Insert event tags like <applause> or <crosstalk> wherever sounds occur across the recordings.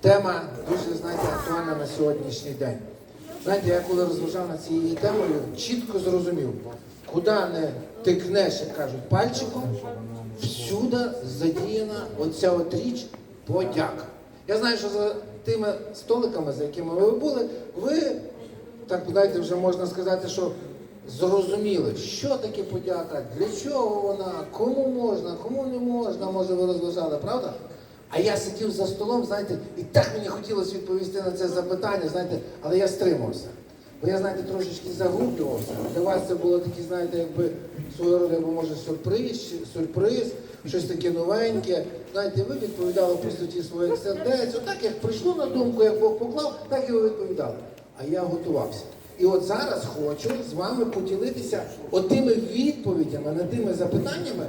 Тема дуже, знаєте, актуальна на сьогоднішній день. Знаєте, я коли розважав над цією темою, чітко зрозумів, куди не тикнеш, як кажуть, пальчиком, всюди задіяна оця от річ подяка. Я знаю, що за тими столиками, за якими ви були, ви, так знаєте, вже можна сказати, що зрозуміли, що таке подяка, для чого вона, кому можна, кому не можна, може ви розважали, правда? А я сидів за столом, знаєте, і так мені хотілося відповісти на це запитання, знаєте, але я стримався. Бо я, знаєте, трошечки загублювався. Для вас це було такі, знаєте, якби свого роду, або може сюрприз, сюрприз, щось таке новеньке. Знаєте, ви відповідали по суті своїх сердець. Отак, як прийшло на думку, як Бог поклав, так і ви відповідали. А я готувався. І от зараз хочу з вами поділитися отими відповідями на тими запитаннями,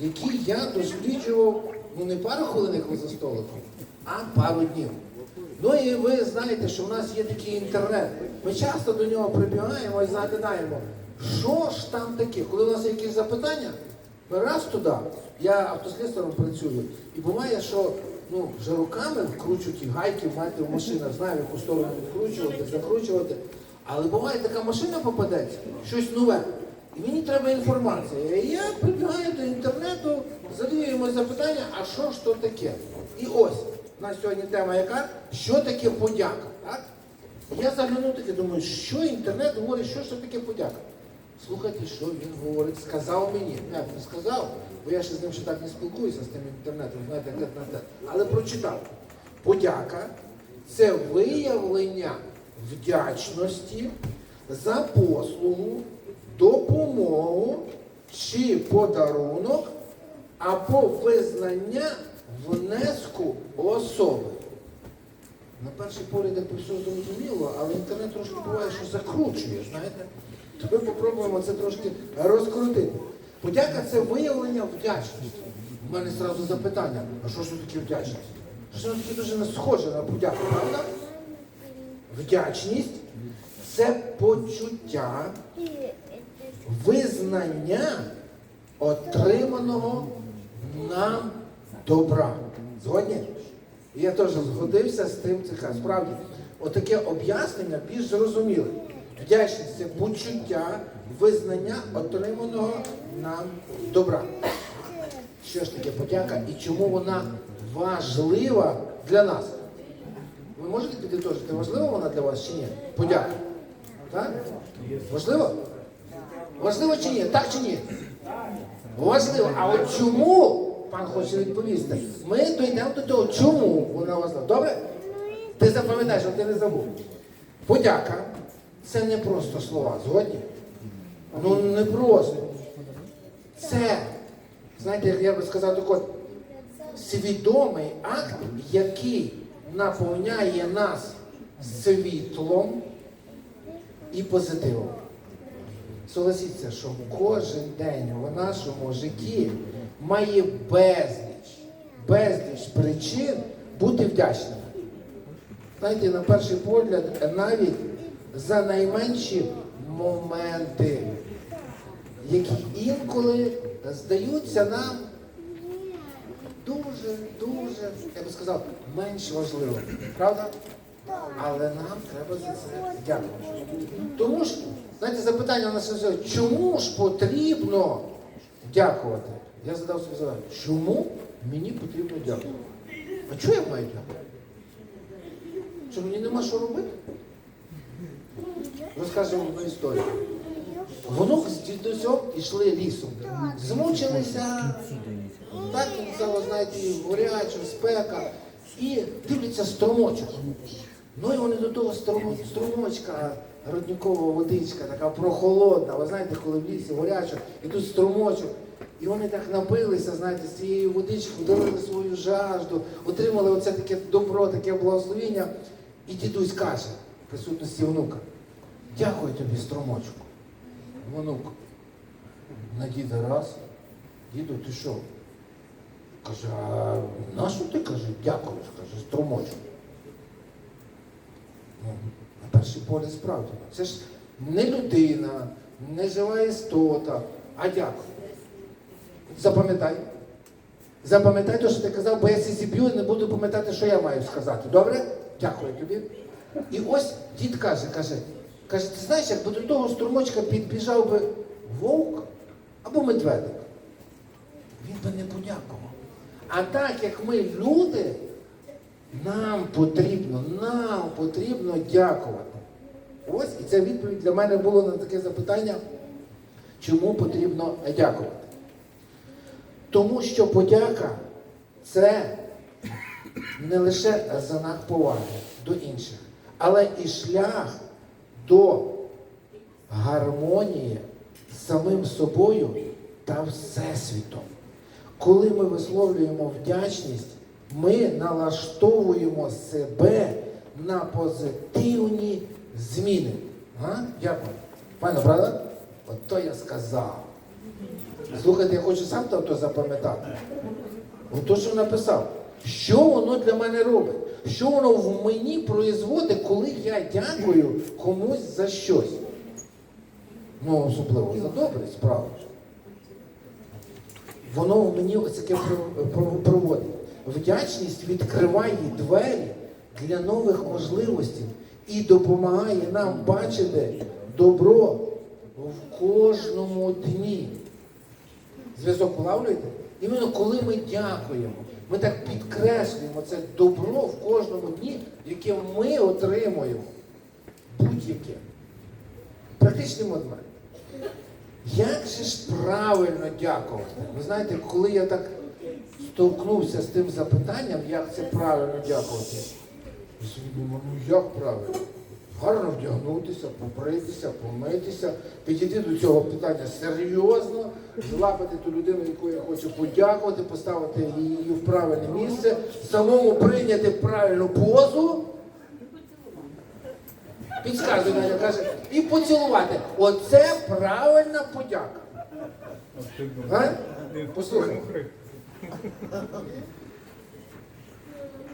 які я досліджував ну не пару хвилин, як ви за столиком, а пару днів. Ну і ви знаєте, що в нас є такий інтернет. Ми часто до нього прибігаємо і загадаємо, що ж там таке, коли у нас є якісь запитання, ми раз туди, я автослісаром працюю, і буває, що ну, вже руками вкручу ті гайки, маєте в машинах, знаю, яку сторону відкручувати, закручувати. Але буває така машина попадеться, щось нове. Мені треба інформація. Я прибігаю до інтернету, задаю йому запитання, а що ж то таке? І ось на сьогодні тема яка? Що таке подяка? Так? Я заглянув таки, думаю, що інтернет говорить, що ж таке подяка? Слухайте, що він говорить, сказав мені. Я б не сказав, бо я ще з ним ще так не спілкуюся з тим інтернетом, знаєте, як на те. Але прочитав. Подяка це виявлення вдячності за послугу, чи подарунок або визнання внеску особи. На перший погляд як все зрозуміло, але інтернет трошки буває, що закручує, знаєте. То ми попробуємо це трошки розкрутити. Подяка це виявлення вдячності. У мене зразу запитання, а що ж таке вдячність? Що таке дуже не схоже на подяку, правда? Вдячність це почуття визнання отриманого нам добра. Згодні? Я теж згодився з тим цеха. Справді, отаке об'яснення більш зрозуміле. Вдячність це почуття визнання отриманого нам добра. Що ж таке подяка і чому вона важлива для нас? Ви можете підтвердити, важлива вона для вас чи ні? Подяка. Так? Важливо? Важливо чи ні? Так чи ні? Важливо. А от чому, пан хоче відповісти, ми дійдемо до того, чому вона важлива. Добре? Ти запам'ятаєш, щоб ти не забув. Подяка це не просто слова, згодні? Ну не просто. Це, знаєте, як я би сказав, так свідомий акт, який наповняє нас світлом і позитивом. Согласіться, що кожен день в нашому житті має безліч, безліч причин бути вдячним. Знаєте, на перший погляд, навіть за найменші моменти, які інколи здаються нам дуже, дуже, я би сказав, менш важливими. Правда? Але нам треба за це дякувати. Тому ж, знаєте, запитання у нас чому ж потрібно дякувати? Я задав собі запитання, чому мені потрібно дякувати? А чого я маю дякувати? Що мені нема що робити? Розкажемо одну історію. Внук з дідусем йшли лісом. Змучилися, так стало, знаєте, горячо, спека, і дивляться струмочок. Ну і вони до того струм- струмочка, родникова водичка, така прохолодна. Ви знаєте, коли в лісі горячо, і тут струмочок. І вони так напилися, знаєте, з цієї водички, вдолили свою жажду, отримали оце таке добро, таке благословіння. І дідусь каже в присутності внука, дякую тобі, струмочку. Внук, на діда раз, діду, ти що? Каже, а на що ти каже, дякуєш, каже, струмочку. На перший погляд справді. Це ж не людина, не жива істота, а дякую. Запам'ятай, Запам'ятай те, що ти казав, бо я сі зіб'ю і не буду пам'ятати, що я маю сказати. Добре? Дякую тобі. І ось дід каже, каже, каже, ти знаєш, якби до того струмочка підбіжав би вовк або медведик, він би не подякував. А так як ми люди, нам потрібно, нам потрібно дякувати. Ось і це відповідь для мене було на таке запитання, чому потрібно дякувати. Тому що подяка це не лише знак поваги до інших, але і шлях до гармонії з самим собою та Всесвітом. Коли ми висловлюємо вдячність, ми налаштовуємо себе на позитивні зміни. А? Дякую. Пане, правда? От то я сказав. Слухайте, я хочу сам то запам'ятати. То, що написав. Що воно для мене робить? Що воно в мені производить, коли я дякую комусь за щось? Ну, особливо за добрі справи. Воно в мені ось таке про- про- проводить. Вдячність відкриває двері для нових можливостей і допомагає нам бачити добро в кожному дні. Зв'язок улавлюєте? Іменно коли ми дякуємо, ми так підкреслюємо це добро в кожному дні, яке ми отримуємо. Будь-яке. Практичний момент. Як же ж правильно дякувати? Ви знаєте, коли я так стовкнувся з тим запитанням, як це правильно дякувати, я собі думаю, ну як правильно? Гарно вдягнутися, побритися, помитися, підійти до цього питання серйозно, злапати ту людину, яку я хочу подякувати, поставити її в правильне місце, самому прийняти правильну позу. Підказує Надя, каже, і поцілувати. Оце правильна подяка. А? Послухай.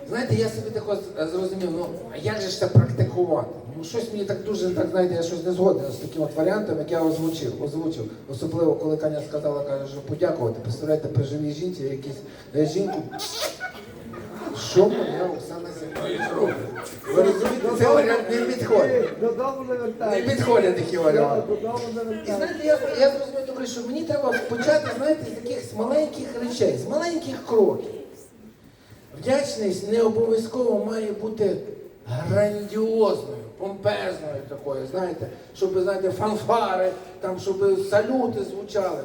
Знаєте, я собі тако зрозумів, ну а як же ж це практикувати? Ну щось мені так дуже, так знаєте, я щось не згоден з таким от варіантом, як я озвучив, озвучив. Особливо, коли Каня сказала, каже, що подякувати. Представляєте, при живій жінці якісь е, жінку. Що моя Оксана Сергійовна робить? Ви розумієте, цей варіант не підходить. Додому не підходять такі варіанти. Додому не І знаєте, я, я зрозумів таке, що мені треба почати, знаєте, з таких маленьких речей, з маленьких кроків. Вдячність не обов'язково має бути грандіозною, помпезною такою, знаєте, щоб, знаєте, фанфари, там, щоб салюти звучали.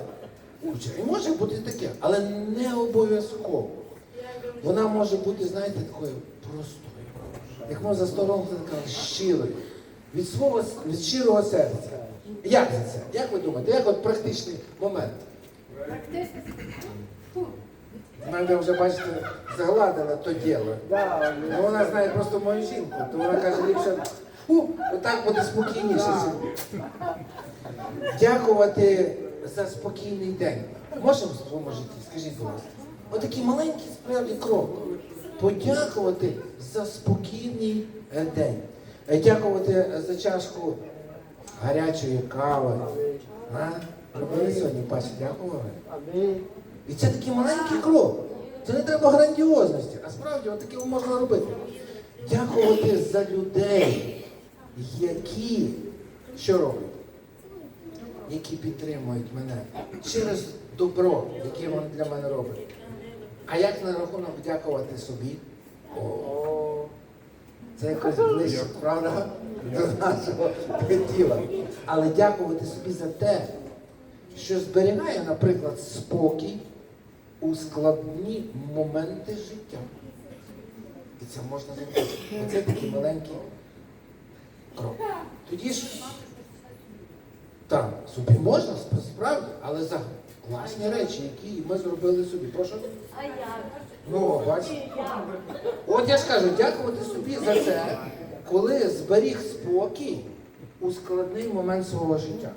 Уча, І може бути таке, але не обов'язково. Вона може бути, знаєте, такою простою. Як за столом казали, щирою. Від свого від щирого серця. Як це це? Як ви думаєте? Як от практичний момент? Мене вже, бачите, загладила то діло. Ну, вона знає просто мою жінку, то вона каже, ліпше, фу, отак буде спокійніше. Дякувати за спокійний день. Можемо в своєму житті? Скажіть, будь ласка. Отакий маленький справді крок. Подякувати за спокійний е, день. Е, Дякувати за чашку гарячої кави. А? Робили сьогодні, Пасі, дякували. І це такий маленький крок. Це не треба грандіозності, а справді от таке можна робити. Дякувати за людей, які що роблять? Які підтримують мене через добро, яке вони для мене роблять. А як на рахунок дякувати собі? О, це якось ближче, правда? До нашого тіла. Але дякувати собі за те, що зберігає, наприклад, спокій у складні моменти життя. І це можна зробити. Це такий маленький крок. Тоді ж так, собі можна справді, але за класні речі, які ми зробили собі. Прошу. А я? Ну, бачите. От я ж кажу, дякувати собі за це, коли зберіг спокій у складний момент свого життя.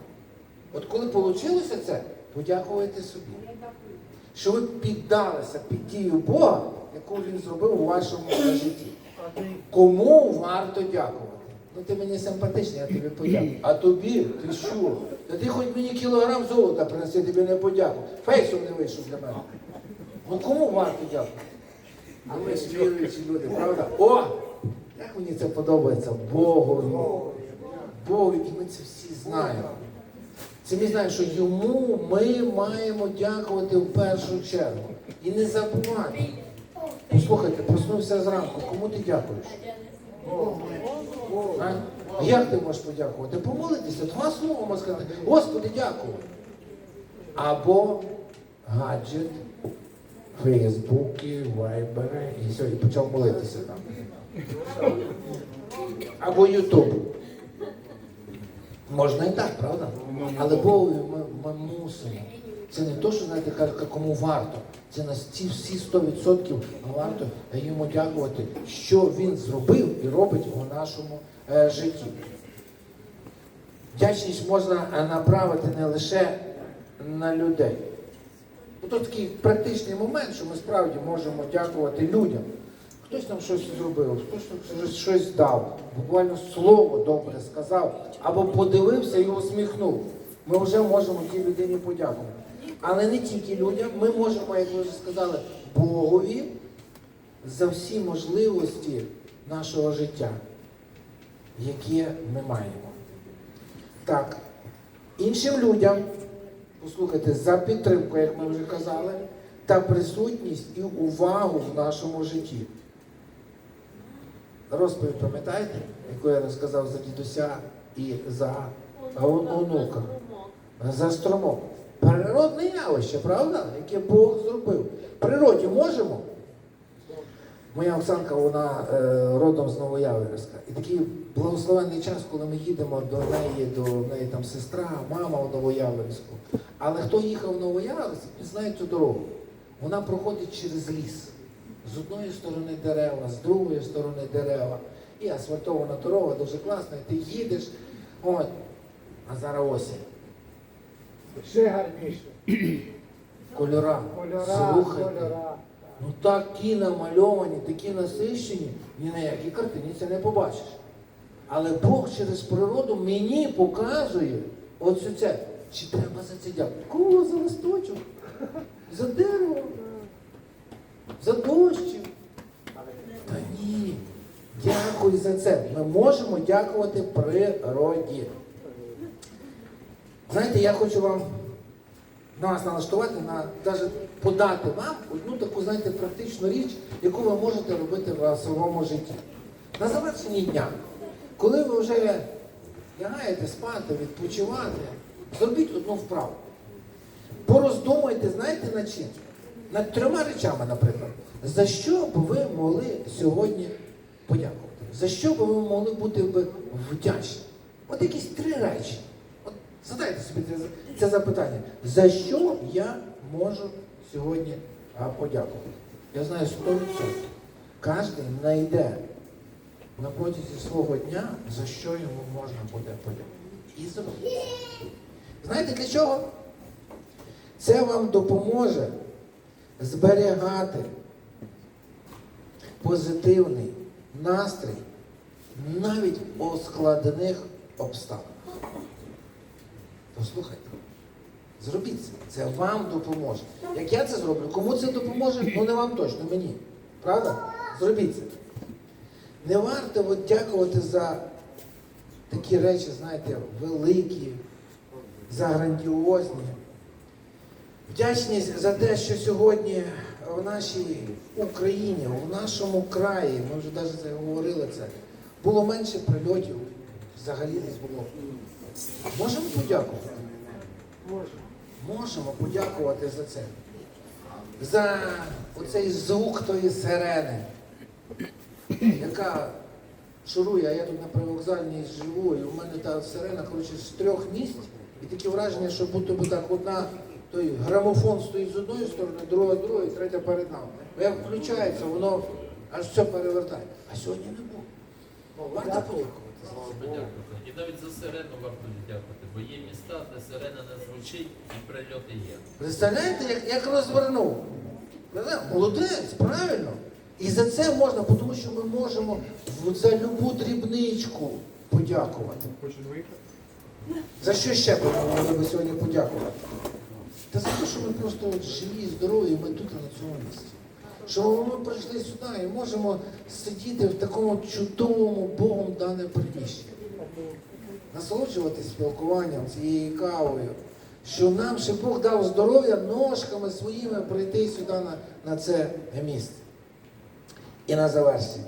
От коли вийшло це, подякуйте собі. Що ви піддалися під дію Бога, яку він зробив у вашому житті. Кому варто дякувати? Ну ти мені симпатичний, я тобі подякую. А тобі, ти що? Та ти хоч мені кілограм золота принеси, тобі не подякую. Фейсом не вийшов для мене. Ну кому варто дякувати? А ми ж віруючі люди, правда? О! Як мені це подобається? Богу. Богу, і ми це всі знаємо. Це ми знаємо, що йому ми маємо дякувати в першу чергу. І не забувати. Послухайте, проснувся зранку, кому ти дякуєш? А? А Як ти можеш подякувати? Помолитися, два слова можна сказати. Господи, дякую. Або гаджет, Фейсбуки, Вайбери, і все, і почав молитися там. Або Ютуб. Можна і так, правда? Але Богові ми, ми мусимо. Це не то, що знаєте, кому варто. Це на всі 100% варто йому дякувати, що він зробив і робить у нашому е, житті. Вдячність можна е, направити не лише на людей. Ну, Тут такий практичний момент, що ми справді можемо дякувати людям. Хтось нам щось зробив, хтось щось дав, буквально слово добре сказав, або подивився і усміхнув. Ми вже можемо тій людині подякувати. Але не тільки людям, ми можемо, як ви вже сказали, Богові за всі можливості нашого життя, які ми маємо. Так, іншим людям, послухайте, за підтримку, як ми вже казали, та присутність і увагу в нашому житті. Розповідь пам'ятаєте, яку я розказав за дідуся і за онука? За струмок. Природне явище, правда? Яке Бог зробив. Природі можемо. Моя Оксанка, вона е, родом з Новояворівська. І такий благословенний час, коли ми їдемо до неї, до неї там сестра, мама в Новояворівську. Але хто їхав в Новояворівськ, знає цю дорогу. Вона проходить через ліс. З одної сторони дерева, з другої сторони дерева. І асфальтована дорога дуже класна, і ти їдеш. От. А зараз осінь. Ще гарніше. <clears throat> Кольора. Кольора, Слухайте. кольора. Ну такі намальовані, такі насищені, ні на якій картині це не побачиш. Але Бог через природу мені показує оце це. Чи треба за це дякувати? Кого за листочок? За дерево? За дощів? Та ні. Дякую за це. Ми можемо дякувати природі. Знаєте, я хочу вам нас налаштувати, на навіть подати вам одну таку, знаєте, практичну річ, яку ви можете робити в своєму житті. На завершенні дня, коли ви вже лягаєте спати, відпочивати, зробіть одну вправу. Пороздумайте, знаєте над чим? Над трьома речами, наприклад. За що б ви могли сьогодні подякувати? За що б ви могли бути вдячні? От якісь три речі. Задайте собі це, це запитання. За що я можу сьогодні подякувати? Я знаю 100%. Кожен знайде на протязі свого дня, за що йому можна буде подякувати. І зробити. Знаєте для чого? Це вам допоможе зберігати позитивний настрій навіть у складних обставинах. Послухайте, зробіть це. Це вам допоможе. Як я це зроблю, кому це допоможе? Ну не вам точно, мені. Правда? Зробіть це. Не варто от дякувати за такі речі, знаєте, великі, за грандіозні. Вдячність за те, що сьогодні в нашій Україні, в нашому краї, ми вже навіть говорили це, було менше прильотів, взагалі не було. Можемо подякувати? Можемо подякувати за це. За оцей звук тої сирени, яка шурує, а я тут на привокзальній живу, і у мене та сирена, коротше, з трьох місць, і таке враження, що будто би так одна, той грамофон стоїть з одної сторони, друга з другої, третя перед нами. Бо як включається, воно аж все перевертає. А сьогодні не було. Варто подякувати. І навіть за сирену варто дякувати, бо є міста, де сирена не звучить і прильоти є. Представляєте, як, як розвернув? Молодець, правильно. І за це можна, тому що ми можемо за любу дрібничку подякувати. Хочеш виїхати? За що ще б могли би сьогодні подякувати? Та за те, що ми просто от живі, здорові, ми тут на цьому місці. Що ми прийшли сюди і можемо сидіти в такому чудовому Богом дане приміщенні. Насолоджуватися спілкуванням, цією кавою, що нам ще Бог дав здоров'я ножками своїми прийти сюди на, на це місце. І на завершення.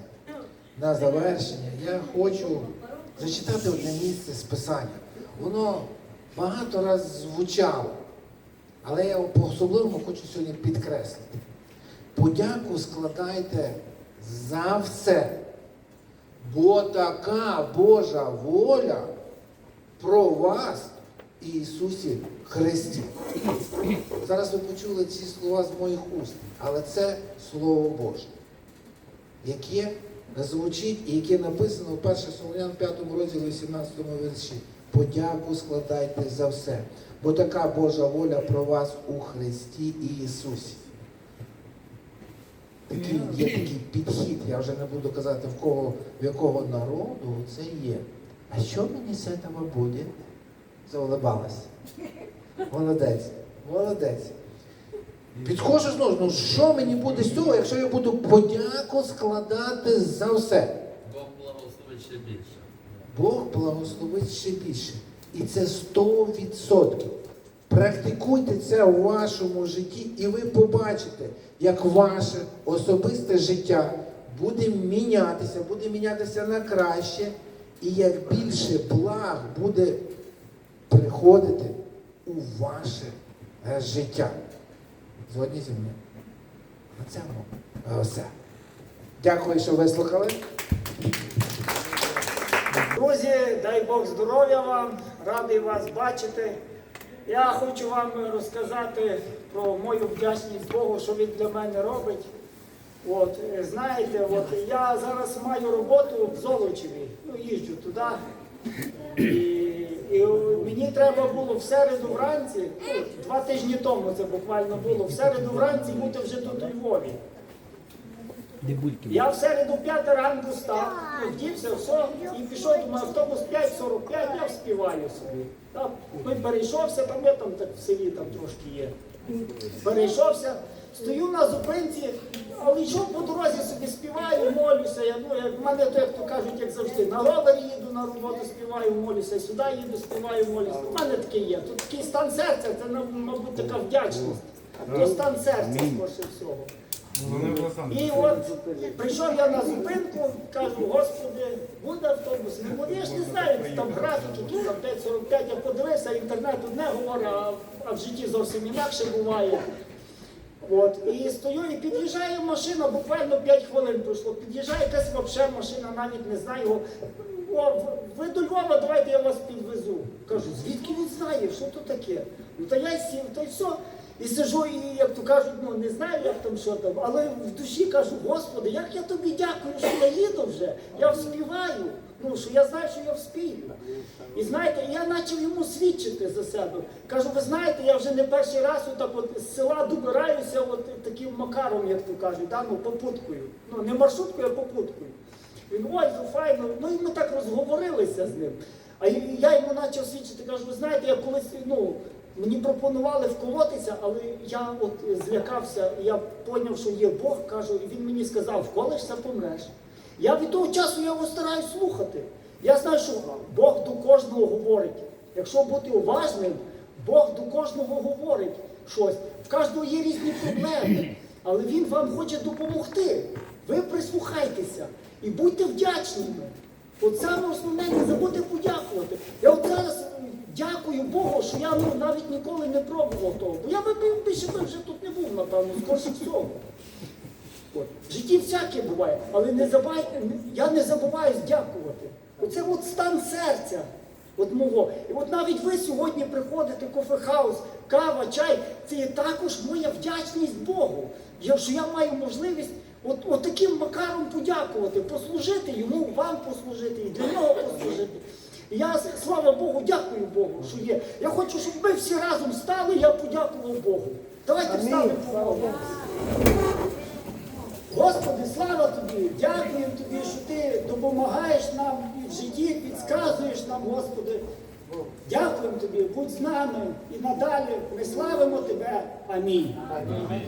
На завершення я хочу зачитати одне місце з Писання. Воно багато разів звучало, але я по-особливому хочу сьогодні підкреслити. Подяку складайте за все, бо така Божа воля про вас Ісусі Христі. Зараз ви почули ці слова з моїх уст, але це Слово Боже яке звучить і яке написано в 1 Солонян 5 розділі 18 вірші. Подяку складайте за все, бо така Божа воля про вас у Христі і Ісусі. Такий є такий підхід, я вже не буду казати, в кого, в якого народу це є. А що мені з цього буде? Заулибалась. Молодець, молодець. Підходжу знову, ну що мені буде з цього, якщо я буду подяку складати за все? Бог благословить ще більше. Бог благословить ще більше. І це 100%. Практикуйте це у вашому житті, і ви побачите, як ваше особисте життя буде мінятися, буде мінятися на краще, і як більше благ буде приходити у ваше е, життя. Згодні зі мною. На цьому е, все. Дякую, що вислухали. Друзі, дай Бог здоров'я вам, радий вас бачити. Я хочу вам розказати про мою вдячність Богу, що він для мене робить. От, е, знаєте, от я зараз маю роботу в Золочеві, ну їжджу туди. І, і мені треба було в середу вранці, ну, два тижні тому це буквально було, в середу вранці бути вже тут у Львові. Я в середу 5 ранку став, ну, вдівся, все, і пішов, думаю, автобус 5.45, я вспіваю собі. Так, ми перейшовся, там я там так в селі там трошки є. Перейшовся, стою на зупинці, але йшов по дорозі собі співаю, молюся. Я, ну, як, в мене то, як то кажуть, як завжди, на ровері їду на роботу, співаю, молюся, сюди їду, співаю, молюся. У мене таке є. Тут такий стан серця, це, мабуть, така вдячність. То стан серця, скорше всього. І от прийшов я на зупинку, кажу, господи, буде автобус, буде. Я ж не знаю, там графік, який там 5.45, я подивився, інтернет одне говорить, а, а в житті зовсім інакше буває. От, і стою, і під'їжджає машина, буквально 5 хвилин пройшло. Під'їжджає якась вообще машина, навіть не знаю. О, ви до Львова, давайте я вас підвезу. Кажу, звідки він знає, що то таке? Ну та я сів, та й все. І сижу, і як то кажуть, ну не знаю, як там що там, але в душі кажу, Господи, як я тобі дякую, що я їду вже, я вспіваю. Ну, що я знаю, що я вспію. І знаєте, я почав йому свідчити за себе. Кажу, ви знаєте, я вже не перший раз отак от з села добираюся от таким макаром, як то кажуть, да? ну, попуткою. Ну, не маршруткою, а попуткою. Він, ой, ну файно. Ну і ми так розговорилися з ним. А я йому почав свідчити, кажу, ви знаєте, я колись, ну, мені пропонували вколотися, але я от злякався, я зрозумів, що є Бог, кажу, і він мені сказав, вколишся, помреш. Я від того часу я його стараюсь слухати. Я знаю, що Бог до кожного говорить. Якщо бути уважним, Бог до кожного говорить щось. В кожного є різні проблеми, але Він вам хоче допомогти. Ви прислухайтеся і будьте вдячними. От саме основне не забудьте подякувати. Я от зараз дякую Богу, що я ну, навіть ніколи не пробував того. Бо я би би- більше би вже тут не був, напевно, скорше всього. От. В житті всяке буває, але не забувайте, я не забуваю дякувати. Оце от стан серця от мого. І от навіть ви сьогодні приходите, кофехаус, кава, чай, це є також моя вдячність Богу. Що я маю можливість от, от таким макаром подякувати, послужити йому, вам послужити і для нього послужити. І я, слава Богу, дякую Богу, що є. Я хочу, щоб ми всі разом стали, я подякував Богу. Давайте встанемо помолимося. Господи, слава тобі! Дякую тобі, що ти допомагаєш нам в житті, підказуєш нам, Господи. Дякуємо тобі, будь з нами і надалі ми славимо тебе. Амінь. Ну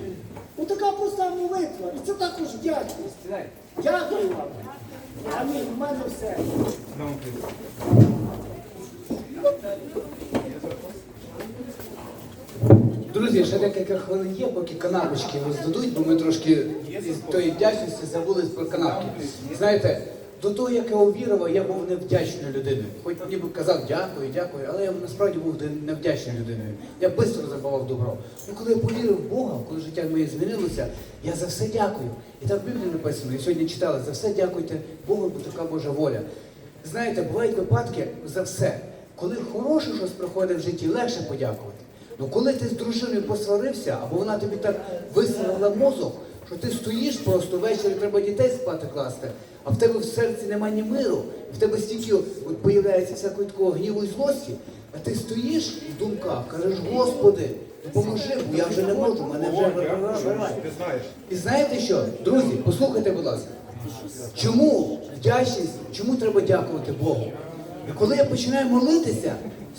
така проста молитва. І це також вдячність. Дякую вам. Амінь. В мене все. Друзі, ще декілька хвилин є, поки канапочки роздадуть, бо ми трошки з тої вдячності забули про канапки. Знаєте, до того, як я увірував, я був невдячною людиною. Хоч ніби казав дякую, дякую, але я насправді був невдячною людиною. Я швидко забував добро. Ну коли я повірив в Бога, коли життя моє змінилося, я за все дякую. І так в Біблії написано, і сьогодні читали, за все дякуйте Богу, бо така Божа воля. Знаєте, бувають випадки за все. Коли хороше щось приходить в житті, легше подякувати. Ну коли ти з дружиною посварився, або вона тобі так висрала мозок, що ти стоїш просто ввечері треба дітей спати класти, а в тебе в серці немає ні миру, в тебе стільки от появляється всякого такого гніву і злості, а ти стоїш в думках, кажеш, Господи, допоможи, бо я вже не можу, мене вже вибирає. І знаєте що, друзі, послухайте, будь ласка. Чому вдячність, чому треба дякувати Богу? І коли я починаю молитися,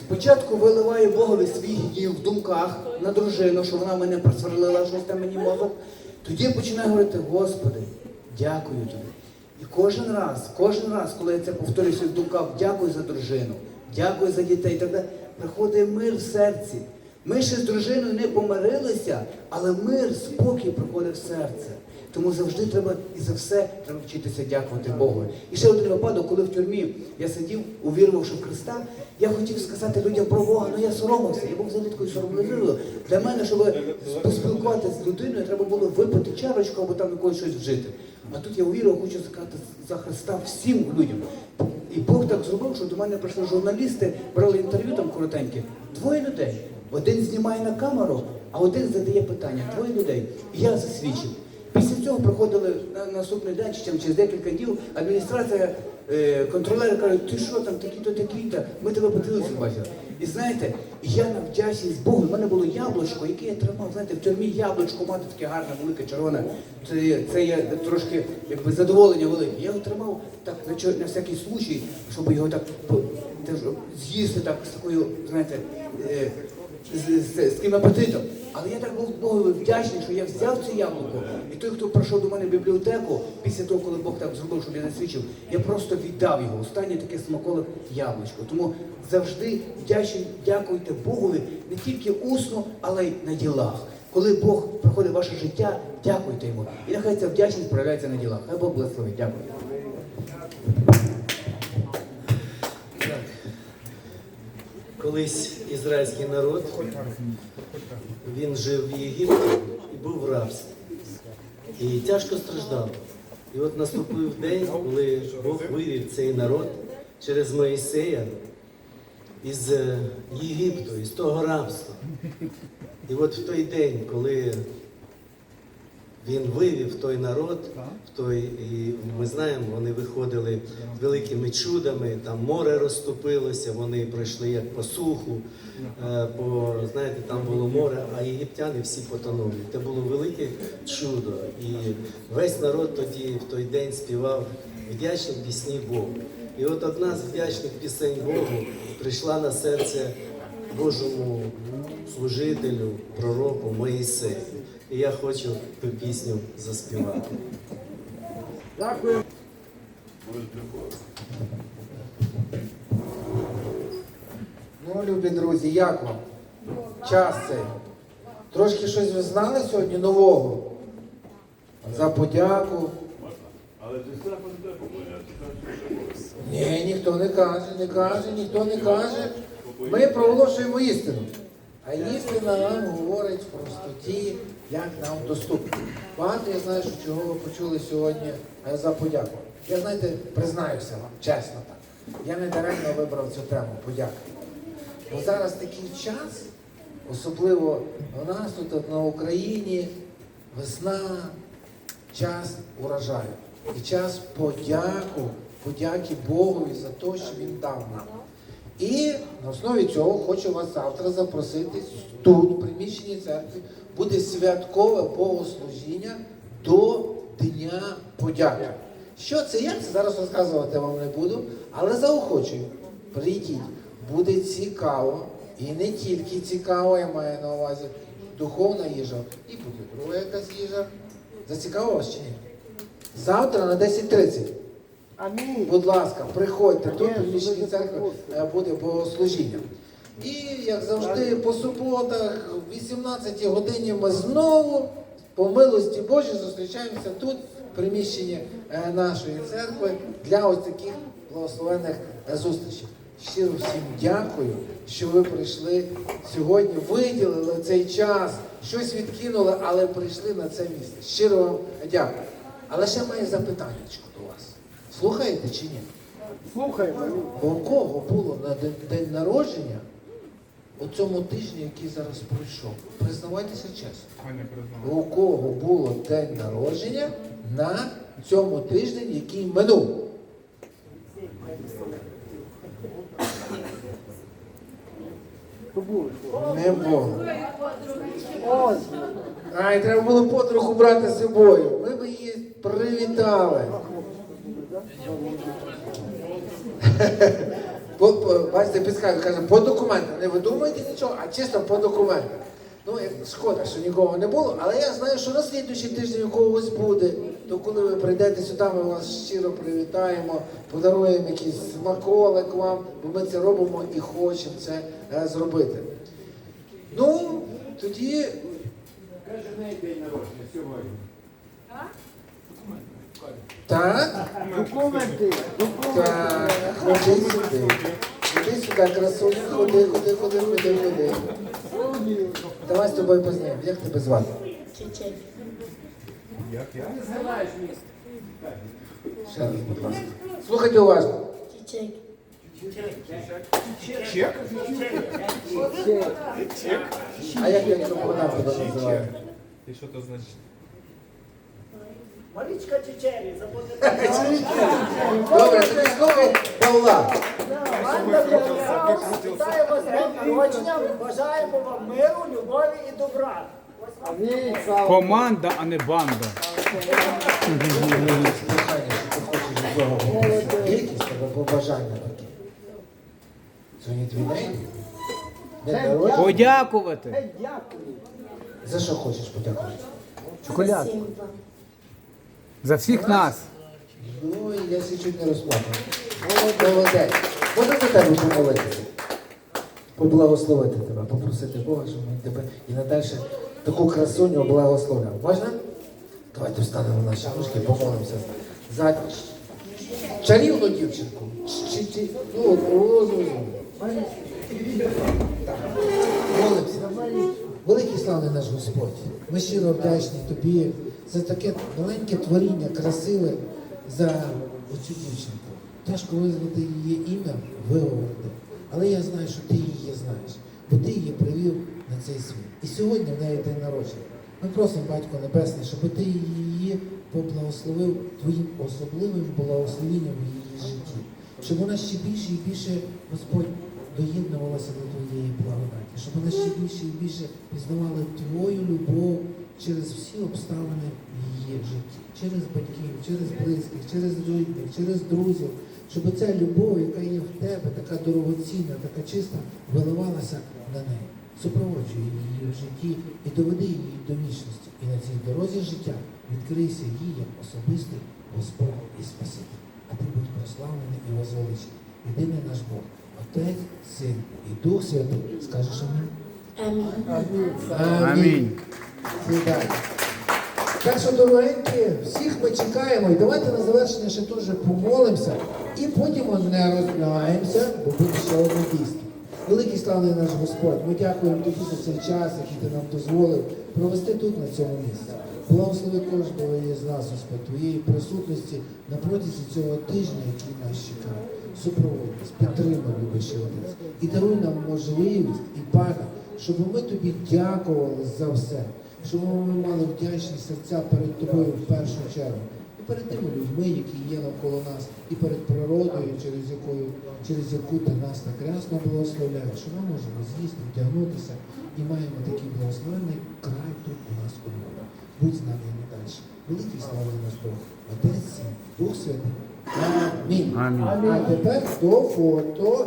спочатку виливаю Богові свій гнів в думках на дружину, що вона мене просверлила щось там мені мозок. Тоді я починаю говорити, Господи, дякую тобі. І кожен раз, кожен раз, коли я це повторюю в думках, дякую за дружину, дякую за дітей, так далі, приходить мир в серці. Ми ще з дружиною не помирилися, але мир, спокій приходить в серце. Тому завжди треба і за все треба вчитися дякувати Богу. І ще один випадок, коли в тюрмі я сидів, увірувавши в Христа, я хотів сказати людям про Бога, але я соромився. Я був взагалі такою соромливою. Для мене, щоб поспілкуватися з людиною, треба було випити чарочку або там якось щось вжити. А тут я увірував, хочу сказати за Христа всім людям. І Бог так зробив, що до мене прийшли журналісти, брали інтерв'ю там коротеньке. Двоє людей. Один знімає на камеру, а один задає питання. Двоє людей. І я засвідчив. Після цього приходили на наступний день, чи через декілька днів, адміністрація, е, контролери кажуть, ти що там, такі-то, такі-то, ми тебе по телевізору бачили. І знаєте, я навчався з Богу, в мене було яблучко, яке я тримав, знаєте, в тюрмі яблучко мати таке гарне, велике, червоне. Це, це я трошки якби, задоволення велике. Я його тримав так на, на всякий случай, щоб його так з'їсти так з такою, знаєте, е, з, з, з таким апетитом. Але я так був Богові вдячний, що я взяв це яблуко. І той, хто прийшов до мене в бібліотеку, після того, коли Бог так зробив, щоб я засвідчив, я просто віддав його. Останнє таке смаколик яблучко. Тому завжди вдячний, дякуйте Богові не тільки усно, але й на ділах. Коли Бог приходить ваше життя, дякуйте йому. І нехай ця вдячність проявляється на ділах. Хай Бог благословить. Дякую. Колись ізраїльський народ, він жив в Єгипті і був в рабстві. І тяжко страждав. І от наступив день, коли Бог вивів цей народ через Моїсея із е, Єгипту, із того рабства. І от в той день, коли він вивів той народ, в той, і ми знаємо, вони виходили з великими чудами, там море розступилося, вони пройшли як по суху, е, по, знаєте, там було море, а єгиптяни всі потонули. Це було велике чудо. І весь народ тоді в той день співав вдячні пісні Богу. І от одна з вдячних пісень Богу прийшла на серце Божому служителю, пророку Моїсею. І я хочу ту пісню заспівати. Дякую. Ну, любі друзі, як вам? Час цей. Трошки щось ви знали сьогодні нового? За подяку. Але. Ні, ніхто не каже, не каже, ніхто не каже. Ми проголошуємо істину. А істина нам говорить в простоті, як нам доступно. Багато я знаю, що чого ви почули сьогодні за подяку. Я знаєте, признаюся вам, чесно так. Я не даремно вибрав цю тему подяки. Бо зараз такий час, особливо у нас тут на Україні, весна, час урожаю. І час подяку, подяки Богові за те, що Він дав нам. І на основі цього хочу вас завтра запросити тут, в приміщенні церкви, буде святкове богослужіння до Дня подяки. Що це, як це зараз розказувати вам не буду, але заохочую. Прийдіть. буде цікаво. І не тільки цікаво, я маю на увазі духовна їжа, і буде друга якась їжа. Зацікавило вас чи ні? Завтра на 10.30. Амінь. Будь ласка, приходьте тут, в приміщенні церкви е, буде богослужіння. І як завжди, по суботах, в 18 годині ми знову, по милості Божій, зустрічаємося тут, в приміщенні е, нашої церкви, для ось таких благословенних е, зустрічей. Щиро всім дякую, що ви прийшли сьогодні, виділили цей час, щось відкинули, але прийшли на це місце. Щиро вам дякую. Але ще маю запитання до вас. Слухаєте чи ні? Слухаємо. Бо у кого було на день народження у цьому тижні, який зараз пройшов? Признавайтеся чесно. У кого було день народження на цьому тижні, який минув? Не було. Ай, треба було подругу брати з собою. Ми б її привітали. <laughs> По, по, бачите, підказує, каже, по документам. Не видумуйте нічого, а чисто по документам. Ну, шкода, що нікого не було, але я знаю, що на слідуючий тиждень у когось буде. То коли ви прийдете сюди, ми вас щиро привітаємо, подаруємо якийсь смаколик вам, бо ми це робимо і хочемо це е, зробити. Ну, тоді Так? Документи. Так, ходи сюди. Ходи сюди, красуня, ходи, ходи, ходи, ходи, ходи. Давай з тобою познайомимо. Як тебе звати? Чечек. Ще раз, будь ласка. Слухайте уважно. Чечек. А як якщо вона тебе називає? Марічка Чечері, запам'ятайте. <laughs> Добре, тоді слухай Павла. Команда вас з днем народження, бажаємо вам миру, любові і добра. Команда, а не банда. Якісь тебе побажання такі? Сьогодні твій день? День народження? Подякувати. За що хочеш подякувати? Чоколяд. За всіх нас. Ой, я ще не розплакав. Молодець. Можна за тебе помолитися? Поблагословити тебе, попросити Бога, щоб він тебе і надалі таку красуню благословляв. Можна? Давайте встанемо на ножки, помолимося за чарівну дівчинку. Чи, чи, ну, от, Молимося. Великий славний наш Господь. Ми щиро вдячні тобі за таке маленьке творіння, красиве за оцю дівчинку. Тяжко визвати її ім'я, виговорити. Але я знаю, що ти її знаєш, бо ти її привів на цей світ. І сьогодні в неї день народження. Ми просимо, Батько Небесний, щоб ти її поблагословив твоїм особливим благословенням в її житті. Щоб вона ще більше і більше, Господь, доєднувалася до твоєї благодаті, щоб вона ще більше і більше пізнавала твою любов через всі обставини в її житті, через батьків, через близьких, через рідних, через друзів, щоб ця любов, яка є в тебе, така дорогоцінна, така чиста, виливалася на неї. Супроводжуй її в житті і доведи її до вічності. І на цій дорозі життя відкрийся їй як особистий Господь і Спаситель. А ти будь прославлений і возвеличений. Єдиний наш Бог, Отець, Син і Дух Святий. Скажеш амінь? Амінь. Амінь. Сідай. Так що, дорогенькі, всіх ми чекаємо. І давайте на завершення ще теж помолимося. І потім не розлягаємося, бо буде ще одне дійство. Великий славний наш Господь, ми дякуємо тобі за цей час, який ти нам дозволив провести тут, на цьому місці. Благослови кожного із нас, Господь, твоєї присутності на протязі цього тижня, який нас чекає. Супроводь нас, підтримай, любящий Отець. І даруй нам можливість і пам'ять, щоб ми тобі дякували за все, щоб ми мали вдячні серця перед тобою в першу чергу. І перед тими людьми, які є навколо нас, і перед природою, через якою, через яку ти нас так рясно благословляєш, що ми можемо з'їсти, вдягнутися і маємо такий благословенний край тут у нас у Львові. Будь з нами і надалі. Великий славний наш Бог, Отець, Син, Дух Святий. Амінь. Амінь. А тепер до фото.